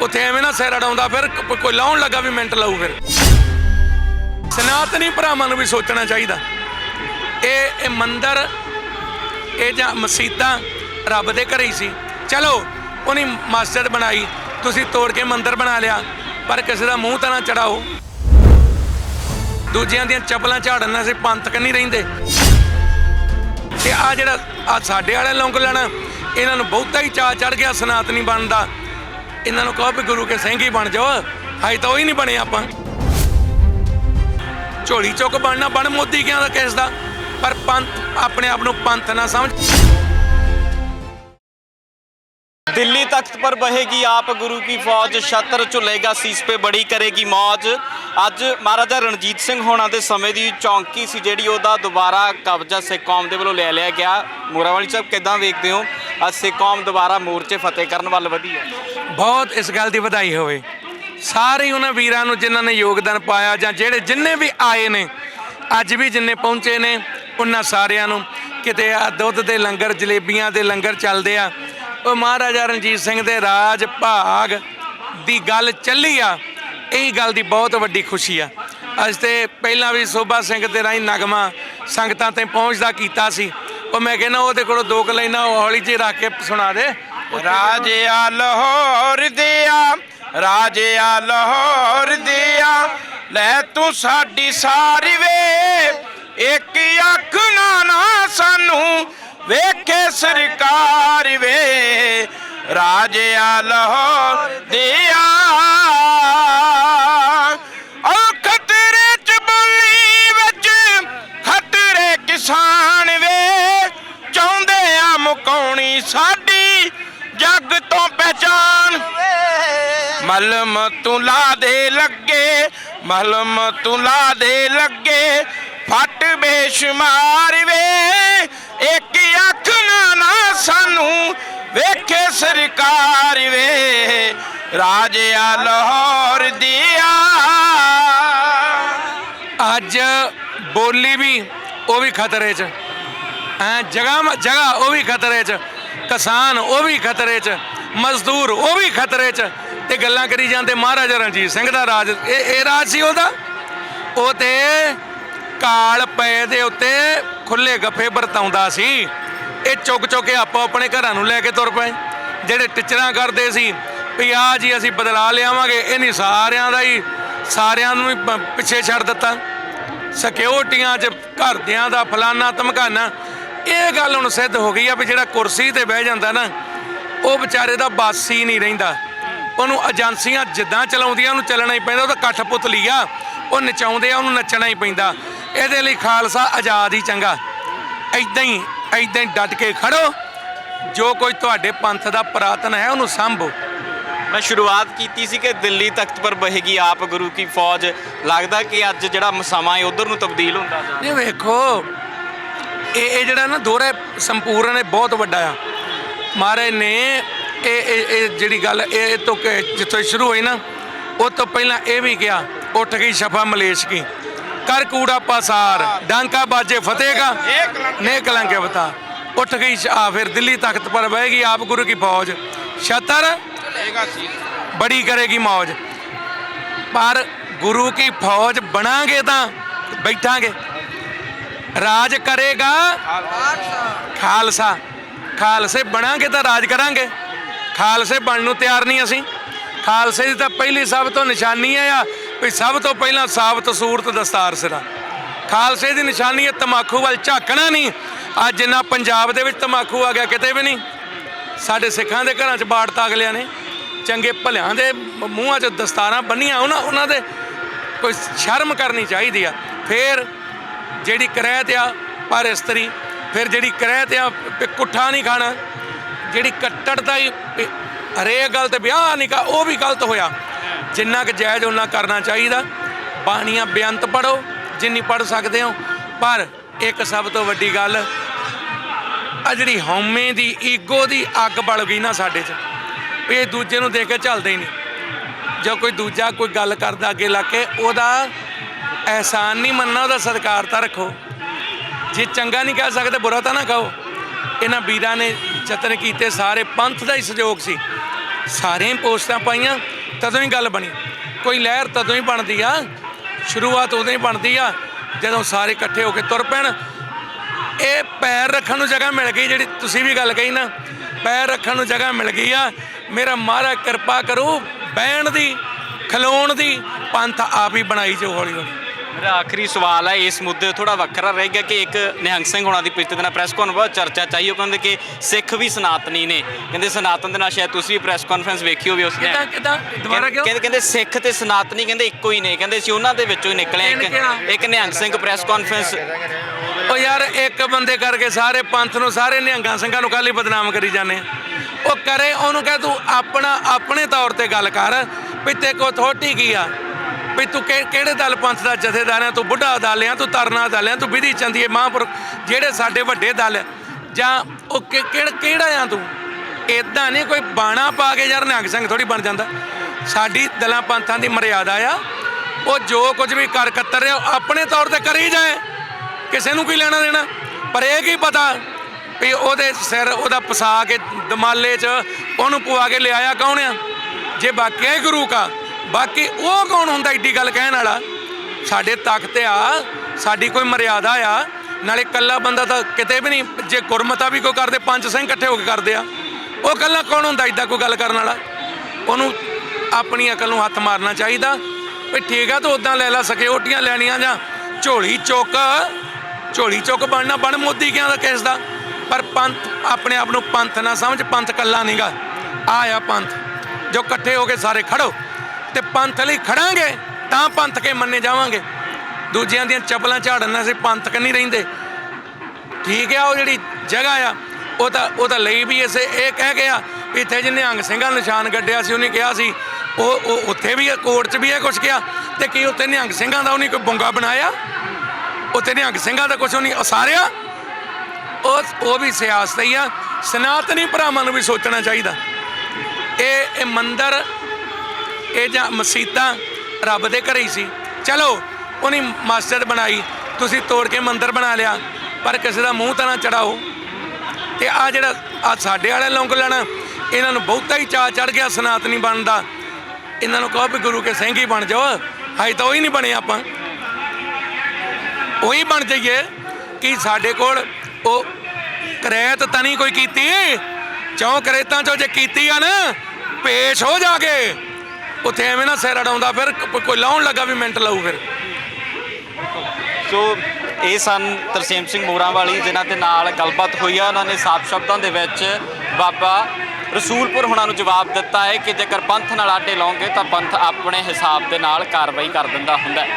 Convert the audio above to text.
ਉੱਥੇ ਐਵੇਂ ਨਾ ਸਿਰ ਅਡਾਉਂਦਾ ਫਿਰ, ਕ- ਕੋਈ ਲਾਉਣ ਲੱਗਾ ਵੀ ਮਿੰਟ ਲਾਊ ਫਿਰ। ਸਨਾਤਨੀ ਭਰਾਵਾਂ ਨੂੰ ਵੀ ਸੋਚਣਾ ਚਾਹੀਦਾ। ਇਹ ਇਹ ਮੰਦਰ, ਇਹ ਜਾਂ ਮਸਜਿਦਾਂ ਰੱਬ ਦੇ ਘਰੇ ਹੀ ਸੀ। ਚਲੋ, ਉਹਨੇ ਮਸਜਿਦ ਬਣਾਈ, ਤੁਸੀਂ ਤੋੜ ਕੇ ਮੰਦਰ ਬਣਾ ਲਿਆ, ਪਰ ਕਿਸੇ ਦਾ ਮੂੰਹ ਤਾਂ ਨਾ ਚੜਾਓ। ਦੂਜਿਆਂ ਦੀਆਂ ਚੱਪਲਾਂ ਝਾੜਨ ਨਾਲ ਅਸੀਂ ਪੰਥਕ ਨਹੀਂ ਰਹਿੰਦੇ। ਤੇ ਆ ਜਿਹੜਾ ਆ ਸਾਡੇ ਵਾਲੇ ਲੌਂਗ ਲੈਣਾ ਇਹਨਾਂ ਨੂੰ ਬਹੁਤਾ ਹੀ ਚਾਅ ਚੜ ਗਿਆ ਸਨਾਤਨੀ ਬਣਨ ਦਾ। ਇਹਨਾਂ ਨੂੰ ਕਹੋ ਵੀ ਗੁਰੂ ਕੇ ਸਿੰਘ ਹੀ ਬਣ ਜਾਓ ਹਾਈ ਤਾਂ ਉਹ ਹੀ ਨਹੀਂ ਬਣੇ ਆਪਾਂ ਝੋਲੀ ਚੁੱਕ ਬਣਨਾ ਬਣ ਮੋਦੀ ਕਿਆਂ ਦਾ ਕਿਸ ਦਾ ਪਰ ਪੰਥ ਆਪਣੇ ਆਪ ਨੂੰ ਪੰਥ ਨਾ ਸਮਝ दिल्ली तख्त पर बहेगी आप गुरु की फौज ਛਤਰ ਝੁਲੇਗਾ ਸੀਸ पे ਬੜੀ ਕਰੇਗੀ ਮੌਜ ਅੱਜ ਮਹਾਰਾਜਾ ਰਣਜੀਤ ਸਿੰਘ ਹੋਣਾ ਦੇ ਸਮੇਂ ਦੀ ਚੌਂਕੀ ਸੀ ਜਿਹੜੀ ਉਹਦਾ ਦੁਬਾਰਾ ਕਬਜ਼ਾ ਸਿੱਖ ਕੌਮ ਦੇ ਵੱਲੋਂ ਲੈ ਲਿਆ ਗਿਆ ਮੋਰਾਵਾਲੀ ਸਾਹਿਬ ਕਿਦਾਂ ਵੇਖਦੇ ਹੋ ਅੱਜ ਸਿੱਖ ਕੌਮ ਦੁਬਾਰਾ ਮੋਰਚੇ ਫਤਿਹ ਕਰਨ ਵੱਲ ਵਧੀ ਹੈ ਬਹੁਤ ਇਸ ਗੱਲ ਦੀ ਵਧਾਈ ਹੋਵੇ। ਸਾਰੇ ਉਹਨਾਂ ਵੀਰਾਂ ਨੂੰ ਜਿਨ੍ਹਾਂ ਨੇ ਯੋਗਦਾਨ ਪਾਇਆ ਜਾਂ ਜਿਹੜੇ ਜਿੰਨੇ ਵੀ ਆਏ ਨੇ, ਅੱਜ ਵੀ ਜਿੰਨੇ ਪਹੁੰਚੇ ਨੇ, ਉਹਨਾਂ ਸਾਰਿਆਂ ਨੂੰ ਕਿਤੇ ਆ ਦੁੱਧ ਦੇ ਲੰਗਰ, ਜਲੇਬੀਆਂ ਦੇ ਲੰਗਰ ਚੱਲਦੇ ਆ। ਉਹ ਮਹਾਰਾਜਾ ਰਣਜੀਤ ਸਿੰਘ ਦੇ ਰਾਜ ਭਾਗ ਦੀ ਗੱਲ ਚੱਲੀ ਆ। ਇਹ ਗੱਲ ਦੀ ਬਹੁਤ ਵੱਡੀ ਖੁਸ਼ੀ ਆ। ਅੱਜ ਤੇ ਪਹਿਲਾਂ ਵੀ ਸੋਭਾ ਸਿੰਘ ਦੇ ਰਾਹੀਂ ਨਗਮਾ ਸੰਗਤਾਂ ਤੇ ਪਹੁੰਚਦਾ ਕੀਤਾ ਸੀ। ਉਹ ਮੈਂ ਕਹਿੰਦਾ ਉਹਦੇ ਕੋਲੋਂ ਦੋ ਕੁ ਲਾਈਨਾਂ ਉਹ ਹੌਲੀ ਜਿਹੀ ਰੱਖ ਕੇ ਸੁਣਾ ਦੇ। ਰਾਜਿਆ ਲਾਹੌਰ ਦਿਆ ਰਾਜਿਆ ਲਾਹੌਰ ਦਿਆ। ਲੈ ਤੂੰ ਸਾਡੀ ਸਾਰੀ ਵੇ, ਇੱਕ ਅੱਖ ਨਾ ਨਾ ਸਾਨੂੰ ਵੇਖੇ ਸਰਕਾਰ ਵੇ। ਰਾਜਿਆ ਲਾਹੌਰ ਦਿਆ ਮਲਮ ਤੂੰ ਲਾ ਦੇ ਲੱਗੇ, ਮਲਮ ਤੂੰ ਲਾ ਦੇ ਲੱਗੇ, ਫੱਟ ਬੇਸ਼ੁਮਾਰ ਵੇ ਇੱਕ ਅੱਖ ਨਾ ਨਾ ਸਾਨੂੰ ਵੇਖੇ ਸਰਕਾਰ ਵੇ ਰਾਜਿਆ ਲਾਹੌਰ ਦਿਆ। ਅੱਜ ਬੋਲੀ ਵੀ ਉਹ ਵੀ ਖਤਰੇ 'ਚ ਐ ਜਗ੍ਹਾ ਜਗ੍ਹਾ ਉਹ ਵੀ ਖਤਰੇ 'ਚ, ਕਿਸਾਨ ਉਹ ਵੀ ਖਤਰੇ 'ਚ। ਮਜ਼ਦੂਰ, ਉਹ ਵੀ ਖਤਰੇ 'ਚ। ਤੇ ਗੱਲਾਂ ਕਰੀ ਜਾਂਦੇ ਮਹਾਰਾਜਾ ਰਣਜੀਤ ਸਿੰਘ ਦਾ ਰਾਜ। ਇਹ ਇਹ ਰਾਜ ਸੀ ਉਹਦਾ। ਉਹ ਤੇ ਕਾਲ ਪਏ ਦੇ ਉੱਤੇ ਖੁੱਲੇ ਗੱਫੇ ਵਰਤਾਉਂਦਾ ਸੀ। ਇਹ ਚੁੱਕ ਚੁੱਕ ਕੇ ਆਪੋ ਆਪਣੇ ਘਰਾਂ ਨੂੰ ਲੈ ਕੇ ਤੁਰ ਪਏ। ਜਿਹੜੇ ਟਿਚਰਾਂ ਕਰਦੇ ਸੀ, ਵੀ ਆ ਜੀ ਅਸੀਂ ਬਦਲਾ ਲਿਆਵਾਂਗੇ, ਇਹ ਨਹੀਂ ਸਾਰਿਆਂ ਦਾ ਹੀ, ਸਾਰਿਆਂ ਨੂੰ ਹੀ ਪਿੱਛੇ ਛੱਡ ਦਿੱਤਾ। ਸਿਕਿਉਰਟੀਆਂ 'ਚ ਘਰਦਿਆਂ ਦਾ ਫਲਾਨਾ ਧਮਕਾਨਾ। ਇਹ ਗੱਲ ਹੁਣ ਸਿੱਧ ਹੋ ਗਈ ਆ ਵੀ ਜਿਹੜਾ ਕੁਰਸੀ ਤੇ ਬਹਿ ਜਾਂਦਾ ਨਾ ਉਹ ਵਿਚਾਰੇ ਦਾ ਬਾਸ ਹੀ ਨਹੀਂ ਰਹਿੰਦਾ। ਉਹਨੂੰ ਏਜੰਸੀਆਂ ਜਿੱਦਾਂ ਚਲਾਉਂਦੀਆਂ ਉਹਨੂੰ ਚੱਲਣਾ ਹੀ ਪੈਂਦਾ ਉਹਦਾ ਕੱਠ ਪੁਤਲੀ ਆ। ਉਹ ਨਚਾਉਂਦੇ ਆ ਉਹਨੂੰ ਨੱਚਣਾ ਹੀ ਪੈਂਦਾ। ਇਹਦੇ ਲਈ ਖਾਲਸਾ ਆਜ਼ਾਦ ਹੀ ਚੰਗਾ। ਐਦਾਂ ਹੀ ਐਦਾਂ ਹੀ ਡਟ ਕੇ ਖੜੋ। ਜੋ ਕੋਈ ਤੁਹਾਡੇ ਪੰਥ ਦਾ ਪ੍ਰਾਤਨ ਹੈ ਉਹਨੂੰ ਸੰਭੋ। ਮੈਂ ਸ਼ੁਰੂਆਤ ਕੀਤੀ ਸੀ ਕਿ ਦਿੱਲੀ ਤਖਤ ਪਰ ਬਹੇਗੀ ਆਪ ਗੁਰੂ ਕੀ ਫੌਜ। ਲੱਗਦਾ ਕਿ ਅੱਜ ਜਿਹੜਾ ਸਮਾਂ ਹੈ ਉਧਰ ਨੂੰ ਤਬਦੀਲ ਹੁੰਦਾ ਜਾ ਇਹ ਵੇਖੋ ਇਹ ਇਹ ਜਿਹੜਾ ਨਾ ਦੋਹਰਾ ਸੰਪੂਰਨ ਹੈ ਬਹੁਤ ਵੱਡਾ ਆ। ਮਹਾਰਾਜ ਨੇ ਇਹ ਇਹ ਇਹ ਜਿਹੜੀ ਗੱਲ, ਇਹ ਇਹ ਤੋਂ ਜਿੱਥੋਂ ਸ਼ੁਰੂ ਹੋਈ ਨਾ, ਉਹ ਤੋਂ ਪਹਿਲਾਂ ਇਹ ਵੀ ਕਿਹਾ, ਉੱਠ ਗਈ ਸ਼ਫਾ ਮਲੇਸ਼ ਕੀ। ਕਰ ਕੂੜਾ ਪਾਸਾਰ, ਡਾਂਕਾ ਬਾਜੇ ਫਤੇਗਾ ਨੇ ਕਲੰਕੇ ਬਤਾ। ਉੱਠ ਗਈ ਸ਼- ਆ ਫਿਰ ਦਿੱਲੀ ਤਖਤ ਪਰ ਬਹਿਗੀ ਆਪ ਗੁਰੂ ਕੀ ਫੌਜ। ਛਤਰ ਬੜੀ ਕਰੇਗੀ ਮੌਜ। ਪਰ ਗੁਰੂ ਕੀ ਫੌਜ ਬਣਾਂਗੇ ਤਾਂ ਬੈਠਾਂਗੇ। ਰਾਜ ਕਰੇਗਾ ਖਾਲਸਾ ਖਾਲਸੇ। ਖਾਲਸੇ ਬਣਾਂਗੇ ਤਾਂ ਰਾਜ ਕਰਾਂਗੇ। ਖਾਲਸੇ ਬਣਨ ਨੂੰ ਤਿਆਰ ਨਹੀਂ ਅਸੀਂ। ਖਾਲਸੇ ਦੀ ਤਾਂ ਪਹਿਲੀ ਸਭ ਤੋਂ ਨਿਸ਼ਾਨੀ ਹੈ ਆ ਵੀ ਸਭ ਤੋਂ ਪਹਿਲਾਂ ਸਾਬਤ ਸੂਰਤ ਦਸਤਾਰ ਸਿਰਾ। ਖਾਲਸੇ ਦੀ ਨਿਸ਼ਾਨੀ ਹੈ ਤਮਾਕੂ ਵੱਲ ਝਾਕਣਾ ਨਹੀਂ। ਅੱਜ ਜਿੰਨਾ ਪੰਜਾਬ ਦੇ ਵਿੱਚ ਤਮਾਕੂ ਆ ਗਿਆ, ਕਿਤੇ ਵੀ ਨਹੀਂ। ਸਾਡੇ ਸਿੱਖਾਂ ਦੇ ਘਰਾਂ 'ਚ ਬਾੜਤਾ ਅਗਲਿਆਂ ਨੇ। ਚੰਗੇ ਭਲਿਆਂ ਦੇ ਮੂੰਹਾਂ 'ਚ ਦਸਤਾਰਾਂ ਬੰਨੀਆਂ, ਉਹਨਾਂ ਉਹਨਾਂ ਦੇ ਕੋਈ ਸ਼ਰਮ ਕਰਨੀ ਚਾਹੀਦੀ ਆ। ਫਿਰ ਜਿਹੜੀ ਕਰੈਤ ਆ, ਪਰ ਇਸਤਰੀ ਫਿਰ ਜਿਹੜੀ ਕਰਹਿਤ ਆ ਕੁੱਠਾ ਨਹੀਂ ਖਾਣਾ, ਜਿਹੜੀ ਕੱਟੜਤਾ ਹੀ ਵੀ ਹਰੇਕ ਗੱਲ ਤੇ ਵਿਆਹ ਨਹੀਂ ਕਾ ਉਹ ਵੀ ਗਲਤ ਹੋਇਆ। ਜਿੰਨਾ ਕੁ ਜਾਇਜ਼ ਉਹਨਾਂ ਕਰਨਾ ਚਾਹੀਦਾ। ਬਾਣੀਆਂ ਬੇਅੰਤ ਪੜੋ ਜਿੰਨੀ ਪੜ ਸਕਦੇ ਹੋ। ਪਰ ਇੱਕ ਸਭ ਤੋਂ ਵੱਡੀ ਗੱਲ ਆ ਜਿਹੜੀ ਹਉਮੈ ਦੀ ਈਗੋ ਦੀ ਅੱਗ ਬਲ ਗਈ ਨਾ ਸਾਡੇ 'ਚ ਇਹ ਦੂਜੇ ਨੂੰ ਦੇਖ ਕੇ ਚੱਲਦੇ ਹੀ ਨਹੀਂ। ਜੋ ਕੋਈ ਦੂਜਾ ਕੋਈ ਗੱਲ ਕਰਦਾ ਅੱਗੇ ਲਾ ਕੇ, ਉਹਦਾ ਅਹਿਸਾਨ ਨਹੀਂ ਮੰਨਣਾ, ਉਹਦਾ ਸਤਿਕਾਰ ਤਾਂ ਰੱਖੋ। ਜੇ ਚੰਗਾ ਨਹੀਂ ਕਹਿ ਸਕਦੇ, ਬੁਰਾ ਤਾਂ ਨਾ ਕਹੋ। ਇਹਨਾਂ ਵੀਰਾਂ ਨੇ ਯਤਨ ਕੀਤੇ, ਸਾਰੇ ਪੰਥ ਦਾ ਹੀ ਸਹਿਯੋਗ ਸੀ। ਸਾਰੇ ਪੋਸਟਾਂ ਪਾਈਆਂ, ਤਦੋਂ ਹੀ ਗੱਲ ਬਣੀ। ਕੋਈ ਲਹਿਰ ਤਦੋਂ ਹੀ ਬਣਦੀ ਆ, ਸ਼ੁਰੂਆਤ ਉਦੋਂ ਹੀ ਬਣਦੀ ਆ, ਜਦੋਂ ਸਾਰੇ ਇਕੱਠੇ ਹੋ ਕੇ ਤੁਰ ਪੈਣ। ਇਹ ਪੈਰ ਰੱਖਣ ਨੂੰ ਜਗ੍ਹਾ ਮਿਲ ਗਈ, ਜਿਹੜੀ ਤੁਸੀਂ ਵੀ ਗੱਲ ਕਹੀ ਨਾ, ਪੈਰ ਰੱਖਣ ਨੂੰ ਜਗ੍ਹਾ ਮਿਲ ਗਈ ਆ। ਮੇਰਾ ਮਹਾਰਾਜ ਕਿਰਪਾ ਕਰੋ, ਬਹਿਣ ਦੀ, ਖਲੋਣ ਦੀ, ਪੰਥ ਆਪ ਹੀ ਬਣਾਈ ਜੋ ਹੌਲੀ ਹੌਲੀ। ਮੇਰਾ ਆਖਰੀ ਸਵਾਲ ਹੈ ਇਸ ਮੁੱਦੇ ਥੋੜਾ ਵੱਖਰਾ ਰਹੇਗਾ ਕਿ ਇੱਕ ਨਿਹੰਗ ਸਿੰਘ ਹੋਣਾ ਦੀ ਪਿਛਲੇ ਦਿਨਾਂ ਪ੍ਰੈਸ ਕਾਨਫਰੰਸ ਬਹੁਤ ਚਰਚਾ ਚਾਹੀ ਉਹ ਕਹਿੰਦੇ ਕਿ ਸਿੱਖ ਵੀ ਸਨਾਤਨੀ ਨੇ। ਕਹਿੰਦੇ ਸਨਾਤਨ ਦੇ ਨਾਲ ਸ਼ਾਇਦ ਤੁਸੀਂ ਵੀ ਪ੍ਰੈਸ ਕਾਨਫਰੰਸ ਵੇਖੀ ਹੋਵੇ ਉਸ ਨੇ ਕਿਦਾਂ ਕਿਦਾਂ? ਦੁਬਾਰਾ ਕਿਉਂ? ਕਹਿੰਦੇ ਕਹਿੰਦੇ ਸਿੱਖ ਤੇ ਸਨਾਤਨੀ ਕਹਿੰਦੇ ਇੱਕੋ ਹੀ ਨੇ। ਕਹਿੰਦੇ ਸੀ ਉਹਨਾਂ ਦੇ ਵਿੱਚੋਂ ਹੀ ਨਿਕਲੇ? ਇੱਕ ਇੱਕ ਨਿਹੰਗ ਸਿੰਘ ਪ੍ਰੈਸ ਕਾਨਫਰੰਸ ਉਹ ਯਾਰ ਇੱਕ ਬੰਦੇ ਕਰਕੇ ਸਾਰੇ ਪੰਥ ਨੂੰ ਸਾਰੇ ਨਿਹੰਗਾਂ ਸਿੰਘਾਂ ਨੂੰ ਕਾਲੀ ਬਦਨਾਮ ਕਰੀ ਜਾਂਦੇ ਉਹ ਕਰੇ ਉਹਨੂੰ ਕਹ ਤੂੰ ਆਪਣਾ ਆਪਣੇ ਤੌਰ ਤੇ ਗੱਲ ਕਰ ਵੀ ਤੇ ਕੋ ਥੋਟੀ ਕੀ ਆ? ਵੀ ਤੂੰ ਕਿ- ਕਿਹੜੇ ਦਲ ਪੰਥ ਦਾ ਜਥੇਦਾਰ ਆ? ਤੂੰ ਬੁੱਢਾ ਦਲ ਆ ਤੂੰ ਤਰਨਾ ਦਲ ਆ ਤੂੰ ਵਿਧੀ ਚੰਦੀਏ ਮਹਾਂਪੁਰਖ ਜਿਹੜੇ ਸਾਡੇ ਵੱਡੇ ਦਲ ਆ, ਜਾਂ ਉਹ ਕਿ- ਕਿਹੜਾ ਕਿਹੜਾ ਆ ਤੂੰ? ਇਦਾਂ ਨਹੀਂ ਕੋਈ ਬਾਣਾ ਪਾ ਕੇ ਯਾਰ ਨਿਹੰਗ ਸਿੰਘ ਥੋੜੀ ਬਣ ਜਾਂਦਾ। ਸਾਡੀ ਦਲਾਂ ਪੰਥਾਂ ਦੀ ਮਰਿਆਦਾ ਆ। ਉਹ ਜੋ ਕੁਝ ਵੀ ਕਰ ਕਤਰ ਰਿਹਾ ਉਹ ਆਪਣੇ ਤੌਰ ਤੇ ਕਰੀ ਜਾਏ। ਕਿਸੇ ਨੂੰ ਕੀ ਲੈਣਾ ਦੇਣਾ? ਪਰ ਇਹ ਕੀ ਪਤਾ ਵੀ ਉਹਦੇ ਸਿਰ ਉਹਦਾ ਪਸਾ ਕੇ ਦਮਾਲੇ 'ਚ ਉਹਨੂੰ ਪਵਾ ਕੇ ਲਿਆਇਆ ਕੌਣ ਆ? ਜੇ ਬਾਕੀ ਗੁਰੂ ਕਾ ਬਾਕੀ ਉਹ ਕੌਣ ਹੁੰਦਾ ਏਡੀ ਗੱਲ ਕਹਿਣ ਵਾਲਾ? ਸਾਡੇ ਤਖਤ ਆ, ਸਾਡੀ ਕੋਈ ਮਰਿਆਦਾ ਆ। ਨਾਲੇ ਕੱਲਾ ਬੰਦਾ ਤਾਂ ਕਿਤੇ ਵੀ ਨਹੀਂ, ਜੇ ਗੁਰਮਤਾ ਵੀ ਕੋਈ ਕਰਦੇ, ਪੰਜ ਸਿੰਘ ਇਕੱਠੇ ਹੋ ਕੇ ਕਰਦੇ ਆ। ਉਹ ਕੱਲਾ ਕੌਣ ਹੁੰਦਾ ਏਦਾਂ ਕੋਈ ਗੱਲ ਕਰਨ ਵਾਲਾ? ਉਹਨੂੰ ਆਪਣੀ ਅਕਲ ਨੂੰ ਹੱਥ ਮਾਰਨਾ ਚਾਹੀਦਾ। ਵੀ ਠੀਕ ਆ, ਤੂੰ ਉਦਾਂ ਲੈ ਲੈ ਸਿਕਿਉਰਟੀਆਂ ਲੈਣੀਆਂ ਜਾਂ ਝੋਲੀ ਚੁੱਕ। ਝੋਲੀ ਚੁੱਕ ਬਣਨਾ, ਬਣ ਮੋਦੀ ਕਿਆਂ ਦਾ ਕਿਸ ਦਾ? ਪਰ ਪੰਥ ਆਪਣੇ ਆਪ ਨੂੰ ਪੰਥ ਨਾ ਸਮਝ, ਪੰਥ ਕੱਲਾ ਨਹੀਂਗਾ ਆ ਆ ਪੰਥ। ਜੋ ਇਕੱਠੇ ਹੋ ਕੇ ਸਾਰੇ ਖੜੋ। ਤੇ ਪੰਥ ਲਈ ਖੜਾਂਗੇ, ਤਾਂ ਪੰਥ ਕੇ ਮੰਨੇ ਜਾਵਾਂਗੇ। ਦੂਜਿਆਂ ਦੀਆਂ ਚਪਲਾਂ ਝਾੜਨ ਨਾਲ ਅਸੀਂ ਪੰਥਕ ਨਹੀਂ ਰਹਿੰਦੇ। ਠੀਕ ਆ, ਉਹ ਜਿਹੜੀ ਜਗ੍ਹਾ ਆ, ਉਹ ਤਾਂ ਉਹ ਤਾਂ ਲਈ ਵੀ ਇਸੇ, ਇਹ ਕਹਿ ਗਿਆ ਵੀ ਇੱਥੇ ਜਿਹਨੇ ਅੰਗ ਸਿੰਘਾਂ ਨਿਸ਼ਾਨ ਗੱਡਿਆ ਸੀ, ਉਹਨੇ ਕਿਹਾ ਸੀ, ਉਹ ਉਹ ਉੱਥੇ ਵੀ ਕੋਰਟ 'ਚ ਵੀ ਇਹ ਕੁਝ ਕਿਹਾ, ਤੇ ਕੀ ਉੱਥੇ ਨਿਹੰਗ ਸਿੰਘਾਂ ਦਾ ਉਹਨੇ ਕੋਈ ਬੁੰਗਾ ਬਣਾਇਆ? ਉੱਥੇ ਨਿਹੰਗ ਸਿੰਘਾਂ ਦਾ ਕੁਝ ਉਹਨੇ ਉਸਾਰਿਆ? ਉਹ ਉਹ ਵੀ ਸਿਆਸਤ ਹੀ ਆ, ਸਨਾਤਨੀ ਭਰਾਵਾਂ ਨੂੰ ਵੀ ਸੋਚਣਾ ਚਾਹੀਦਾ। ਇਹ ਇਹ ਮੰਦਰ ਇਹ ਜਾਂ ਮਸੀਤਾਂ ਰੱਬ ਦੇ ਘਰੇ ਹੀ ਸੀ। ਚਲੋ, ਉਹਨੇ ਮਸਜਿਦ ਬਣਾਈ, ਤੁਸੀਂ ਤੋੜ ਕੇ ਮੰਦਰ ਬਣਾ ਲਿਆ, ਪਰ ਕਿਸੇ ਦਾ ਮੂੰਹ ਤਾਂ ਨਾ ਚੜਾਓ। ਤੇ ਆ ਜਿਹੜਾ ਆ ਸਾਡੇ ਵਾਲੇ ਲੌਂਗ ਲੈਣਾ ਇਹਨਾਂ ਨੂੰ ਬਹੁਤਾ ਹੀ ਚਾ ਚੜ ਗਿਆ ਸਨਾਤਨੀ ਬਣਨ ਦਾ ਇਹਨਾਂ ਨੂੰ ਕਹੋ ਵੀ ਗੁਰੂ ਕੇ ਸਿੰਘ ਹੀ ਬਣ ਜਾਓ ਹਾਈ ਤਾਂ ਉਹੀ ਨਹੀਂ ਬਣੇ ਆਪਾਂ। ਉਹੀ ਬਣ ਜਾਈਏ ਕਿ ਸਾਡੇ ਕੋਲ ਉਹ ਕਰੈਤ ਤਾਂ ਨਹੀਂ ਕੋਈ ਕੀਤੀ, ਚੌਂ ਕਰੇਤਾਂ ਚੋਂ ਜੇ ਕੀਤੀ ਆ ਨਾ, ਪੇਸ਼ ਹੋ ਜਾ ਕੇ ਉੱਥੇ ਐਵੇਂ ਨਾ ਸਿਰ ਅੜਾਉਂਦਾ ਫਿਰ ਕੋ- ਕੋਈ ਲਾਉਣ ਲੱਗਾ ਵੀ ਮਿੰਟ ਲਾਊ ਫਿਰ। ਸੋ, ਇਹ ਸਨ ਤਰਸੇਮ ਸਿੰਘ ਮੋਰਾਂ ਵਾਲੀ ਜਿਨ੍ਹਾਂ ਦੇ ਨਾਲ ਗੱਲਬਾਤ ਹੋਈ ਆ। ਉਹਨਾਂ ਨੇ ਸਾਫ਼ ਸ਼ਬਦਾਂ ਦੇ ਵਿੱਚ ਬਾਬਾ ਰਸੂਲਪੁਰ ਹੁਣਾਂ ਨੂੰ ਜਵਾਬ ਦਿੱਤਾ ਹੈ ਕਿ ਜੇਕਰ ਪੰਥ ਨਾਲ ਆਟੇ ਲਾਉਂਗੇ ਤਾਂ ਪੰਥ ਆਪਣੇ ਹਿਸਾਬ ਦੇ ਨਾਲ ਕਾਰਵਾਈ ਕਰ ਦਿੰਦਾ ਹੁੰਦਾ ਹੈ।